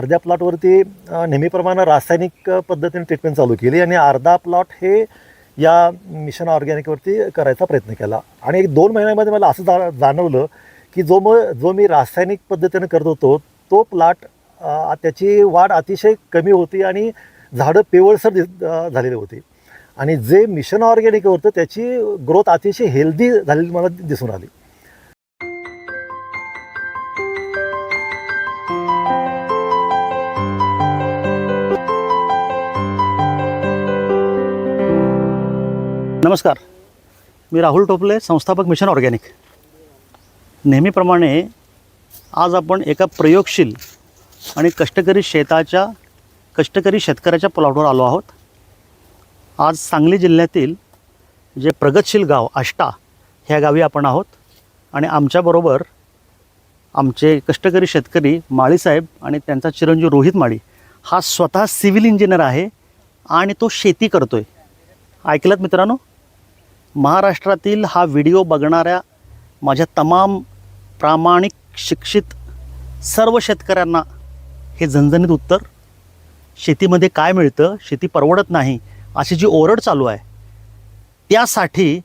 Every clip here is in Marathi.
अर्ध्या प्लॉटवरती नेहमीप्रमाणे रासायनिक पद्धतीने ट्रीटमेंट चालू केली आणि अर्धा प्लॉट हे या मिशन ऑर्गॅनिकवरती करायचा प्रयत्न केला. आणि एक दोन महिन्यामध्ये मला असं जा जाणवलं की जो मग जो मी रासायनिक पद्धतीने करत होतो तो प्लॉट त्याची वाढ अतिशय कमी होती आणि झाडं पिवळसर दिस झालेली होती. आणि जे मिशन ऑर्गॅनिक होतं त्याची ग्रोथ अतिशय हेल्दी झालेली मला दिसून आली. नमस्कार. मी राहुल टोपले संस्थापक मिशन ऑर्गॅनिक. नेहमीप्रमाणे आज आपण एका प्रयोगशील आणि कष्टकरी शेताच्या कष्टकरी शेतकऱ्याच्या प्लॉटवर आलो आहोत. आज सांगली जिल्ह्यातील जे प्रगतशील गाव आष्टा ह्या गावी आपण आहोत. आणि आमच्याबरोबर आमचे कष्टकरी शेतकरी माळीसाहेब आणि त्यांचा चिरंजीव रोहित माळी. हा स्वतः सिव्हिल इंजिनियर आहे आणि तो शेती करतो आहे ऐकलात मित्रांनो? महाराष्ट्रातील हा व्हिडिओ बघणाऱ्या माझ्या तमाम प्रामाणिक शिक्षित सर्व शेतकऱ्यांना हे झणझणीत उत्तर. शेतीमध्ये काय मिळतं? शेती परवडत नाही. अशी जी ओरड चालू आहे. त्यासाठी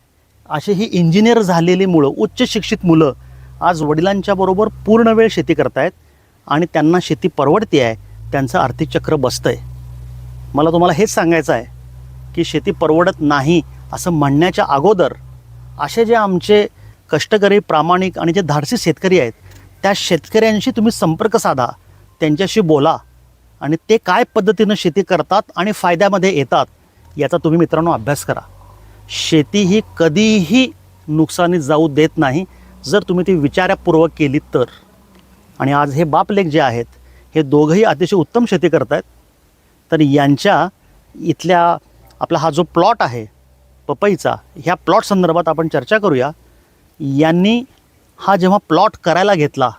अशी ही इंजिनियर झालेली मुलं उच्च शिक्षित मुलं आज वडिलांच्या बरोबर पूर्ण वेळ शेती करतायत आणि त्यांना शेती परवडते आहे. त्यांचं आर्थिक चक्र बसतं आहे मला तुम्हाला हेच सांगायचं आहे की शेती परवडत नाही. असं म्हणण्याच्या अगोदर असे जे आमचे कष्टकरी प्रामाणिक आणि जे धाडसी शेतकरी आहेत त्या शेतकऱ्यांशी तुम्ही संपर्क साधा त्यांच्याशी बोला आणि ते काय पद्धतीनं शेती करतात आणि फायद्यामध्ये येतात याचा तुम्ही मित्रांनो अभ्यास करा. शेती ही कधीही नुकसानी जाऊ देत नाही. जर तुम्ही ती विचारपूर्वक केली तर. आणि आज हे बापलेख जे आहेत हे दोघंही अतिशय उत्तम शेती करत आहेत तर यांच्या इथल्या आपला हा जो प्लॉट आहे पपईचा ह्या प्लॉट संदर्भात आपण चर्चा करूया. यांनी हा जेव्हा प्लॉट करायला घेतला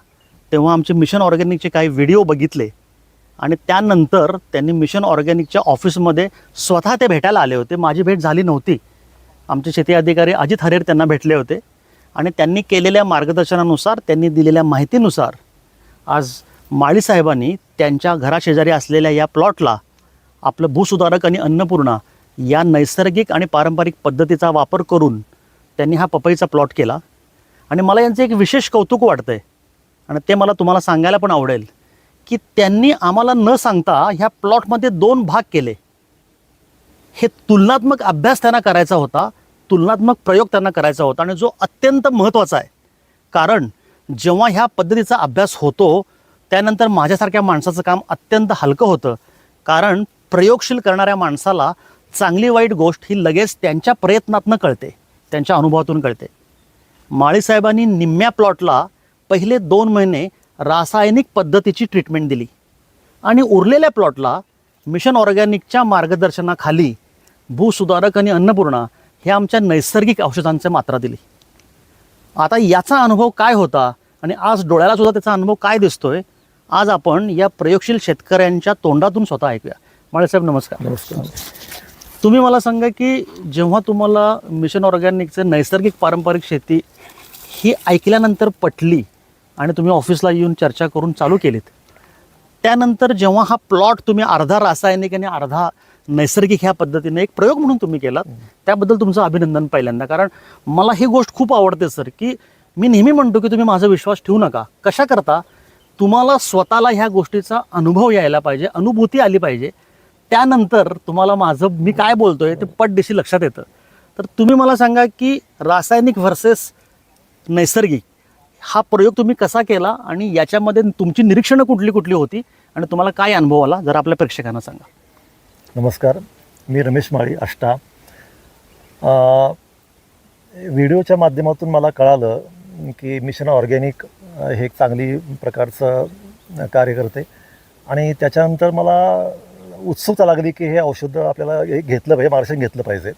तेव्हा आमचे मिशन ऑर्गॅनिकचे काही व्हिडिओ बघितले. आणि त्यानंतर त्यांनी मिशन ऑर्गॅनिकच्या ऑफिसमध्ये स्वतः ते भेटायला आले होते. माझी भेट झाली नव्हती. आमचे शेती अधिकारी अजित हरेर त्यांना भेटले होते. आणि त्यांनी केलेल्या मार्गदर्शनानुसार त्यांनी दिलेल्या माहितीनुसार आज माळीसाहेबांनी त्यांच्या घराशेजारी असलेल्या या प्लॉटला आपलं भूसुधारक आणि अन्नपूर्णा या नैसर्गिक आणि पारंपरिक पद्धतीचा वापर करून त्यांनी हा पपईचा प्लॉट केला. आणि मला यांचं एक विशेष कौतुक वाटतं आहे आणि ते मला तुम्हाला सांगायला पण आवडेल की त्यांनी आम्हाला न सांगता ह्या प्लॉटमध्ये दोन भाग केले. हे तुलनात्मक अभ्यास त्यांना करायचा होता तुलनात्मक प्रयोग त्यांना करायचा होता आणि जो अत्यंत महत्त्वाचा आहे. कारण जेव्हा ह्या पद्धतीचा अभ्यास होतो त्यानंतर माझ्यासारख्या माणसाचं काम अत्यंत हलकं होतं. कारण प्रयोगशील करणाऱ्या माणसाला चांगली वाईट गोष्ट ही लगेच त्यांच्या प्रयत्नातनं कळते त्यांच्या अनुभवातून कळते. माळीसाहेबांनी निम्म्या प्लॉटला पहिले दोन महिने रासायनिक पद्धतीची ट्रीटमेंट दिली आणि उरलेल्या प्लॉटला मिशन ऑर्गॅनिकच्या मार्गदर्शनाखाली भूसुधारक आणि अन्नपूर्णा हे आमच्या नैसर्गिक औषधांच्या मात्रा दिली. आता याचा अनुभव काय होता आणि आज डोळ्याला सुद्धा त्याचा अनुभव काय दिसतोय आज आपण या प्रयोगशील शेतकऱ्यांच्या तोंडातून स्वतः ऐकूया. माळेसाहेब नमस्कार. नमस्कार. तुम्ही मला सांगा की जेव्हा तुम्हाला मिशन ऑर्गॅनिकचं नैसर्गिक पारंपरिक शेती ही ऐकल्यानंतर पटली आणि तुम्ही ऑफिसला येऊन चर्चा करून चालू केलीत त्यानंतर जेव्हा हा प्लॉट तुम्ही अर्धा रासायनिक आणि अर्धा नैसर्गिक ह्या पद्धतीने एक प्रयोग म्हणून तुम्ही केलात त्याबद्दल तुमचं अभिनंदन पहिल्यांदा. कारण मला ही गोष्ट खूप आवडते सर की मी नेहमी म्हणतो की तुम्ही माझा विश्वास ठेवू नका. कशा करता तुम्हाला स्वतःला ह्या गोष्टीचा अनुभव यायला पाहिजे अनुभूती आली पाहिजे त्यानंतर तुम्हाला माझं मी काय बोलतोय ते पटदिशी लक्षात येतं. तर तुम्ही मला सांगा की रासायनिक व्हर्सेस नैसर्गिक हा प्रयोग तुम्ही कसा केला आणि याच्यामध्ये तुमची निरीक्षणं कुठली कुठली होती आणि तुम्हाला काय अनुभव आला जरा आपल्या प्रेक्षकांना सांगा. नमस्कार मी रमेश माळी आष्टा. व्हिडिओच्या माध्यमातून मला कळालं की मिशन ऑर्गॅनिक हे एक चांगली प्रकारचं कार्य करते. आणि त्याच्यानंतर मला उत्सुकता लागली की हे औषध आपल्याला हे घेतलं पाहिजे मार्शन घेतलं पाहिजे.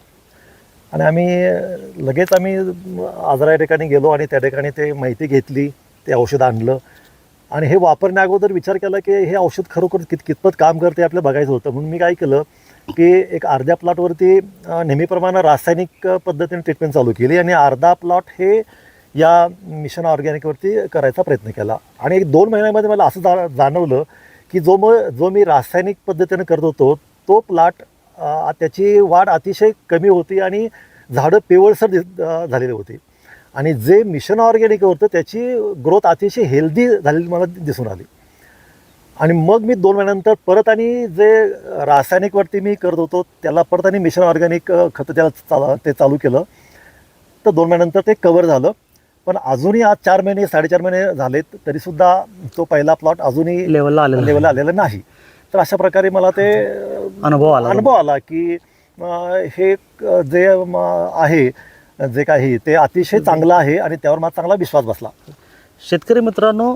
आणि आम्ही लगेच आम्ही आजारा या ठिकाणी गेलो आणि त्या ठिकाणी ते माहिती घेतली ते औषध आणलं. आणि हे वापरण्या अगोदर विचार केला की हे औषध खरोखर कित कितपत काम करते आपल्या बघायचं होतं. म्हणून मी काय केलं की एक अर्ध्या प्लॉटवरती नेहमीप्रमाणे रासायनिक पद्धतीने ट्रीटमेंट चालू केली आणि अर्धा प्लॉट हे या मिशन ऑर्गॅनिकवरती करायचा प्रयत्न केला. आणि एक दोन महिन्यामध्ये मला असं जा जाणवलं की जो मग जो मी रासायनिक पद्धतीनं करत होतो तो प्लाट त्याची वाढ अतिशय कमी होती आणि झाडं पिवळसर झालेली होती. आणि जे मिशन ऑर्गॅनिक होतं त्याची ग्रोथ अतिशय हेल्दी झालेली मला दिसून आली. आणि मग मी दोन महिन्यानंतर परत आणि जे रासायनिकवरती मी करत होतो त्याला परत आणि मिशन ऑर्गॅनिक खतं त्याला चाल ते चालू केलं. तर दोन महिन्यानंतर ते कवर झालं. पण अजूनही आज चार महिने साडेचार महिने झालेत तरीसुद्धा तो पहिला प्लॉट अजूनही लेवलला आलेलं लेवलला आलेला नाही. तर अशा प्रकारे मला ते अनुभव आला. अनुभव आला की हे जे आहे जे काही ते अतिशय चांगलं आहे आणि त्यावर मला चांगला विश्वास बसला. शेतकरी मित्रांनो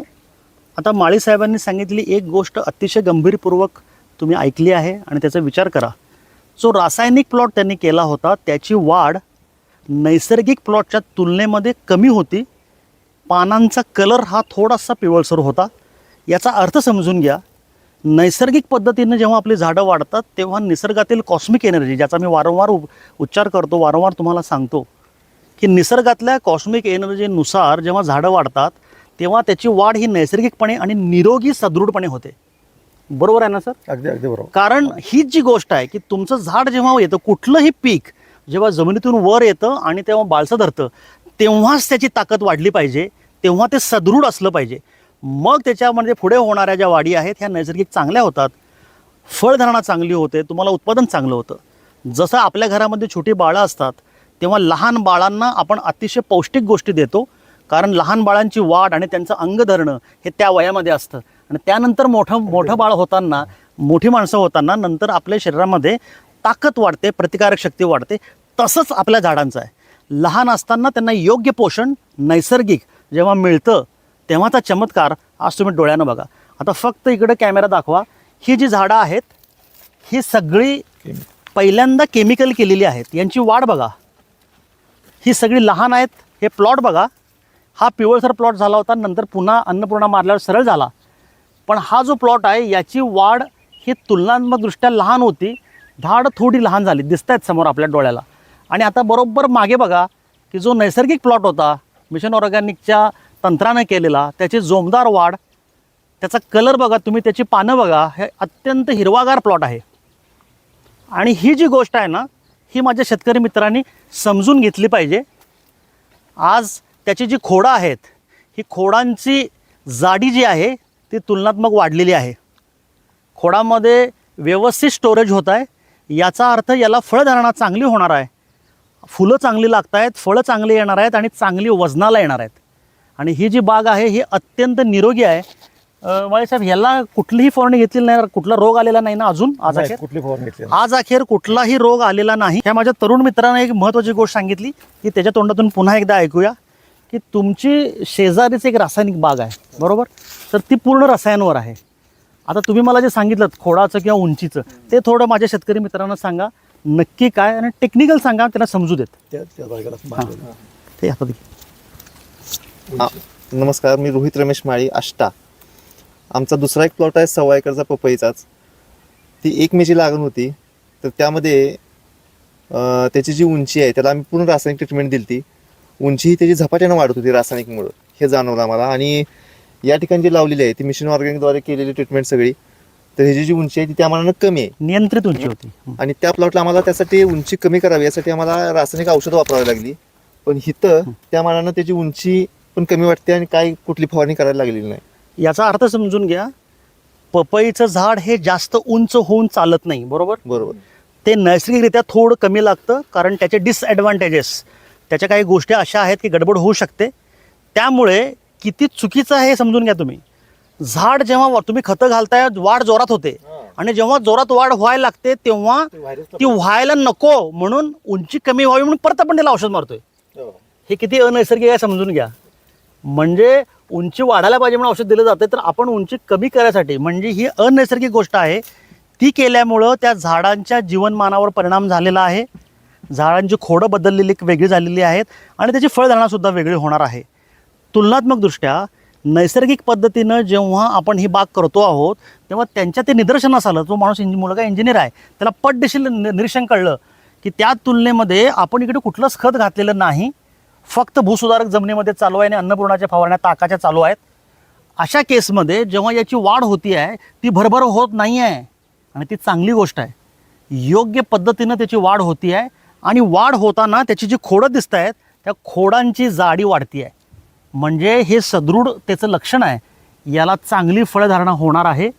आता माळी साहेबांनी सांगितली एक गोष्ट अतिशय गंभीरपूर्वक तुम्ही ऐकली आहे आणि त्याचा विचार करा. जो रासायनिक प्लॉट त्यांनी केला होता त्याची वाढ नैसर्गिक प्लॉटच्या तुलनेमध्ये कमी होती. पानांचा कलर हा थोडासा पिवळसर होता. याचा अर्थ समजून घ्या नैसर्गिक पद्धतीनं जेव्हा आपली झाडं वाढतात तेव्हा निसर्गातील कॉस्मिक एनर्जी ज्याचा मी वारंवार उ- उच्चार करतो वारंवार तुम्हाला सांगतो की निसर्गातल्या कॉस्मिक एनर्जीनुसार जेव्हा झाडं वाढतात तेव्हा त्याची वाढ ही नैसर्गिकपणे आणि निरोगी सदृढपणे होते. बरोबर आहे ना सर? अगदी अगदी बरोबर. कारण हीच जी गोष्ट आहे की तुमचं झाड जेव्हा येतं कुठलंही पीक जेव्हा जमिनीतून वर येतं आणि तेव्हा बाळसं धरतं तेव्हाच त्याची ताकद वाढली पाहिजे तेव्हा ते सदृढ असलं पाहिजे. मग त्याच्यामध्ये पुढे होणाऱ्या ज्या वाढी आहेत ह्या नैसर्गिक चांगल्या होतात. फळधारणा चांगली होते तुम्हाला उत्पादन चांगलं होतं. जसं आपल्या घरामध्ये छोटी बाळं असतात तेव्हा लहान बाळांना आपण अतिशय पौष्टिक गोष्टी देतो कारण लहान बाळांची वाढ आणि त्यांचं अंग धरणं हे त्या वयामध्ये असतं. आणि त्यानंतर मोठं मोठं बाळ होताना मोठी माणसं होताना नंतर आपल्या शरीरामध्ये ताकद वाढते प्रतिकारक शक्ती वाढते. तसंच आपल्या झाडांचं आहे. लहान असताना त्यांना योग्य पोषण नैसर्गिक जेव्हा मिळतं तेव्हाचा चमत्कार आज तुम्ही डोळ्यानं बघा. आता फक्त इकडं कॅमेरा दाखवा. ही जी झाडं आहेत ही सगळी पहिल्यांदा केमिकल केलेली आहेत. यांची वाढ बघा. ही सगळी लहान आहेत हे प्लॉट बघा. हा पिवळसर प्लॉट झाला होता नंतर पुन्हा अन्नपूर्णा मारल्यावर सरळ झाला. पण हा जो प्लॉट आहे याची वाढ ही तुलनात्मकदृष्ट्या लहान होती. झाड थोडी लहान झाली दिसत आहेत समोर आपल्या डोळ्याला. आणि आता बरोबर मागे बघा की जो नैसर्गिक प्लॉट होता मिशन ऑर्गॅनिकच्या तंत्रानं केलेला त्याची जोमदार वाढ त्याचा कलर बघा तुम्ही त्याची पानं बघा हे अत्यंत हिरवागार प्लॉट आहे. आणि ही जी गोष्ट आहे ना ही माझ्या शेतकरी मित्रांनी समजून घेतली पाहिजे. आज त्याची जी खोडं आहेत ही खोडांची जाडी जी आहे ती तुलनात्मक वाढलेली आहे. खोडामध्ये व्यवस्थित स्टोरेज होत आहे याचा अर्थ याला फळधारणा चांगली होणार आहे. फुलं चांगली लागत आहेत फळं चांगली येणार आहेत आणि चांगली वजनाला येणार आहेत. आणि ही जी बाग आहे ही अत्यंत निरोगी आहे. साहेब ह्याला कुठलीही फवारणी घेतलेली नाही कुठला रोग आलेला नाही ना अजून? आज अखेर? कुठली फवारणी घेतली. आज अखेर कुठलाही रोग आलेला नाही. ह्या माझ्या तरुण मित्रानं एक महत्त्वाची गोष्ट सांगितली की त्याच्या तोंडातून पुन्हा एकदा ऐकूया की तुमची शेजारीच एक रासायनिक बाग आहे बरोबर? तर ती पूर्ण रसायनवर आहे. आता तुम्ही मला जे सांगितलं खोडाचं किंवा उंचीचं ते थोडं माझ्या शेतकरी मित्रांना सांगा. नक्की काय आणि टेक्निकल सांगा त्यांना समजू देत. ते. हा, नमस्कार मी रोहित रमेश माळी आष्टा. आमचा दुसरा एक प्लॉट आहे सव्वा एकरचा पपईचाच. ती एक मेची लागण होती. तर त्यामध्ये अं, त्याची जी उंची आहे त्याला आम्ही पूर्ण रासायनिक ट्रीटमेंट दिली ती उंची ही त्याची झपाट्यानं वाढत होती रासायनिकमुळं. हे जाणवलं आम्हाला. आणि या ठिकाणी जी लावलेली आहे ती मिशन ऑर्गॅनिकद्वारे केलेली ट्रीटमेंट सगळी. तर ह्याची जी उंची आहे ती त्या मानानं कमी आहे. नियंत्रित उंची होती. आणि त्या प्लॉटला आम्हाला त्यासाठी उंची कमी करावी यासाठी आम्हाला रासायनिक औषधं वापरावी लागली. पण हिथं त्या मानानं त्याची उंची पण कमी वाटते आणि काय कुठली फवारणी करायला लागलेली नाही. याचा अर्थ समजून घ्या पपईचं झाड हे जास्त उंच होऊन चालत नाही बरोबर? बरोबर. ते नैसर्गिकरित्या थोडं कमी लागतं कारण त्याचे डिसॲडव्हान्टेजेस त्याच्या काही गोष्टी अशा आहेत की गडबड होऊ शकते. त्यामुळे किती चुकीचं आहे हे समजून घ्या तुम्ही. झाड जेव्हा तुम्ही खतं घालताय वाढ जोरात होते. आणि जेव्हा जोरात वाढ व्हायला लागते तेव्हा ती व्हायला नको म्हणून उंची कमी व्हावी म्हणून परत आपण त्याला औषध मारतोय. हो. हे किती अनैसर्गिक आहे समजून घ्या. म्हणजे उंची वाढायला पाहिजे म्हणून औषध दिलं जाते तर आपण उंची कमी करायसाठी म्हणजे ही अनैसर्गिक गोष्ट आहे ती केल्यामुळं त्या झाडांच्या जीवनमानावर परिणाम झालेला आहे. झाडांची खोडं बदललेली वेगळी झालेली आहेत आणि त्याची फळधारणासुद्धा वेगळी होणार आहे. तुलनात्मकदृष्ट्या नैसर्गिक पद्धतीनं जेव्हा आपण ही बाग करतो आहोत तेव्हा त्यांच्या ते निदर्शनास आलं. तो माणूस इंजि मुलगा इंजिनियर आहे त्याला पटदेशील निरीक्षण कळलं की त्या तुलनेमध्ये आपण इकडे कुठलंच खत घातलेलं नाही. फक्त भूसुधारक जमिनीमध्ये चालू आहे आणि अन्नपूर्णाच्या फवारण्या ताकाच्या चालू आहेत. अशा केसमध्ये जेव्हा याची वाढ होती आहे ती भरभर होत नाही आहे. आणि ती चांगली गोष्ट आहे. योग्य पद्धतीनं त्याची वाढ होती आहे आणि वाढ होताना त्याची जी खोडं दिसत आहेत त्या खोडांची जाडी वाढती आहे. म्हणजे हे सदृढ त्याचं लक्षण आहे. याला चांगली फळधारणा होणार आहे.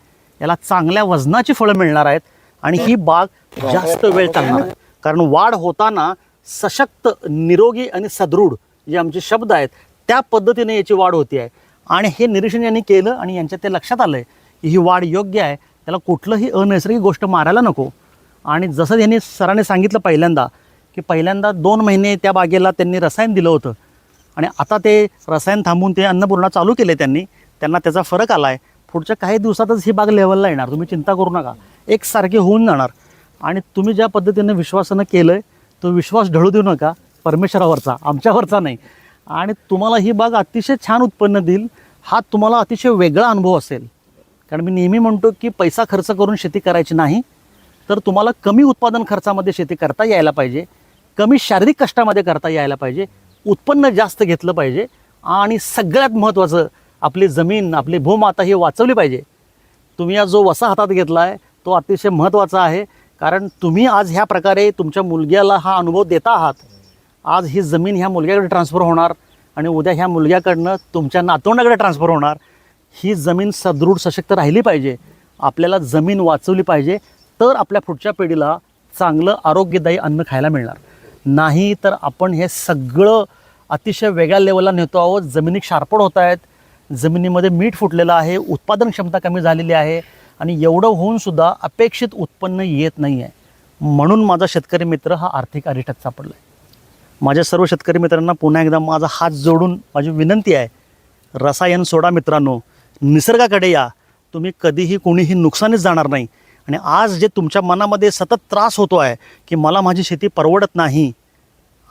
याला चांगल्या वजनाची फळं मिळणार आहेत. आणि ही बाग जास्त वेळ चालणार आहे. कारण वाढ होताना सशक्त निरोगी आणि सदृढ जे आमचे शब्द आहेत त्या पद्धतीने याची वाढ होती आहे. आणि हे निरीक्षण यांनी केलं आणि यांच्या ते लक्षात आलं आहे की ही वाढ योग्य आहे. त्याला कुठलंही अनैसर्गिक गोष्ट मारायला नको. आणि जसं यांनी सरांनी सांगितलं पहिल्यांदा की पहिल्यांदा दोन महिने त्या बागेला त्यांनी रसायन दिलं होतं. आणि आता ते रसायन थांबून ते अन्नपूर्णा चालू केले त्यांनी त्यांना त्याचा फरक आला आहे पुढच्या काही दिवसातच ही बाग लेवलला येणार. तुम्ही चिंता करू नका. एकसारखी होऊन जाणार. आणि तुम्ही ज्या पद्धतीने विश्वासानं केलं आहे तो विश्वास ढळू देऊ नका. परमेश्वरावरचा आमच्यावरचा नाही. आणि तुम्हाला ही बाग अतिशय छान उत्पन्न देईल. हा तुम्हाला अतिशय वेगळा अनुभव असेल. कारण मी नेहमी म्हणतो की पैसा खर्च करून शेती करायची नाही तर तुम्हाला कमी उत्पादन खर्चामध्ये शेती करता यायला पाहिजे. कमी शारीरिक कष्टामध्ये करता यायला पाहिजे. उत्पन्न जास्त घेतलं पाहिजे आणि सगळ्यात महत्त्वाचं आपली जमीन आपली भूमाता ही वाचवली पाहिजे. तुम्ही आज जो वसा हातात घेतला आहे तो अतिशय महत्त्वाचा आहे. कारण तुम्ही आज ह्या प्रकारे तुमच्या मुलग्याला हा अनुभव देता आहात. आज ही जमीन ह्या मुलग्याकडे ट्रान्सफर होणार आणि उद्या ह्या मुलग्याकडनं तुमच्या नातवंडाकडे ट्रान्सफर होणार. ही जमीन सदृढ सशक्त राहिली पाहिजे. आपल्याला जमीन वाचवली पाहिजे. तर आपल्या पुढच्या पिढीला चांगलं आरोग्यदायी अन्न खायला मिळणार. नाही तर आपण हे सगळं अतिशय वेगळ्या लेवलला नेतो आहोत. जमिनी क्षारपड होत आहेत. जमिनीमध्ये मीठ फुटलेलं आहे. उत्पादन क्षमता कमी झालेली आहे. आणि एवढं होऊनसुद्धा अपेक्षित उत्पन्न येत नाही आहे म्हणून माझा शेतकरी मित्र हा आर्थिक अरिटक सापडला आहे माझ्या सर्व शेतकरी मित्रांना पुन्हा एकदा माझा हात जोडून माझी विनंती आहे. रसायन सोडा मित्रांनो. निसर्गाकडे या. तुम्ही कधीही कोणीही नुकसानीच जाणार नाही. आणि आज जे तुमच्या मनामध्ये सतत त्रास होतो आहे की मला माझी शेती परवडत नाही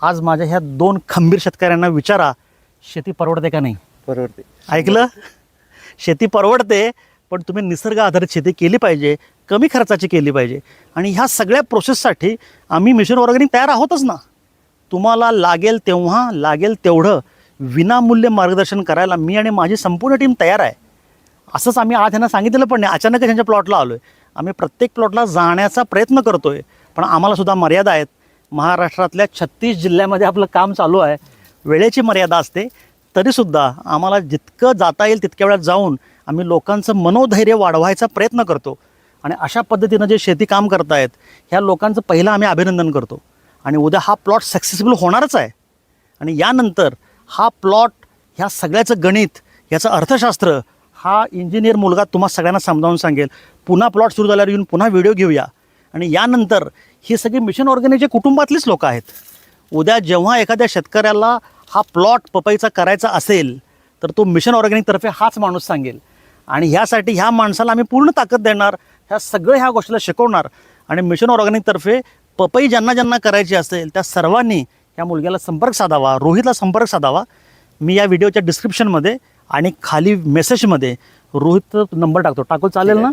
आज माझ्या ह्या दोन खंबीर शेतकऱ्यांना विचारा शेती परवडते का नाही? परवडते. ऐकलं? शेती परवडते पण तुम्ही निसर्ग आधारित शेती केली पाहिजे कमी खर्चाची केली पाहिजे. आणि ह्या सगळ्या प्रोसेससाठी आम्ही मिशन ऑर्गॅनिक तयार आहोतच ना. तुम्हाला लागेल तेव्हा लागेल तेवढं विनामूल्य मार्गदर्शन करायला मी आणि माझी संपूर्ण टीम तयार आहे. असंच आम्ही आज त्यांना सांगितलेलं पण नाही. अचानकच त्यांच्या प्लॉटला आलो आहे आम्ही प्रत्येक प्लॉटला जाण्याचा प्रयत्न करतो आहे पण आम्हालासुद्धा मर्यादा आहेत. महाराष्ट्रातल्या छत्तीस जिल्ह्यामध्ये आपलं काम चालू आहे. वेळेची मर्यादा असते. तरीसुद्धा आम्हाला जितकं जाता येईल तितक्या वेळात जाऊन आम्ही लोकांचं मनोधैर्य वाढवायचा प्रयत्न करतो. आणि अशा पद्धतीनं जे शेती काम करतायत ह्या लोकांचं पहिलं आम्ही अभिनंदन करतो. आणि उद्या हा प्लॉट सक्सेसफुल होणारच आहे. आणि यानंतर हा प्लॉट ह्या सगळ्याचं गणित ह्याचं अर्थशास्त्र हा इंजिनियर मुलगा तुम्हा सगळ्यांना समजावून सांगेल. पुन्हा प्लॉट सुरू झाल्यावर येऊन पुन्हा व्हिडिओ घेऊया. आणि यानंतर ही सगळी मिशन ऑर्गॅनिकच्या कुटुंबातलीच लोक आहेत. उद्या जेव्हा एखाद्या शेतकऱ्याला हा प्लॉट पपईचा करायचा असेल तर तो मिशन ऑर्गॅनिकतर्फे हाच माणूस सांगेल. आणि ह्यासाठी ह्या माणसाला आम्ही पूर्ण ताकद देणार ह्या सगळ्या ह्या गोष्टीला शिकवणार. आणि मिशन ऑर्गॅनिकतर्फे पपई ज्यांना ज्यांना करायची असेल त्या सर्वांनी ह्या मुलग्याला संपर्क साधावा रोहितला संपर्क साधावा. मी या व्हिडिओच्या डिस्क्रिप्शनमध्ये आणि खाली मेसेजमध्ये रोहितचा नंबर टाकतो. टाकू चालेल ना?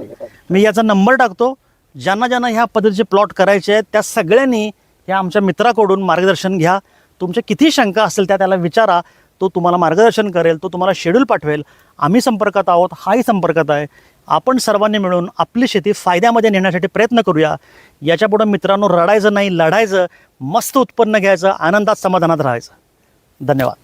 मी याचा नंबर टाकतो. ज्यांना ज्यांना ह्या पद्धतीचे प्लॉट करायचे आहेत त्या सगळ्यांनी ह्या आमच्या मित्राकडून मार्गदर्शन घ्या. तुमच्या किती शंका असेल त्या त्याला विचारा. तो तुम्हाला मार्गदर्शन करेल तो तुम्हाला शेड्यूल पाठवेल. आम्ही संपर्कात आहोत हाही संपर्कात आहे. आपण सर्वांनी मिळून आपली शेती फायद्यामध्ये नेण्यासाठी प्रयत्न करूया. याच्यापुढं मित्रांनो रडायचं नाही लढायचं मस्त उत्पन्न घ्यायचं आनंदात समाधानात राहायचं. धन्यवाद.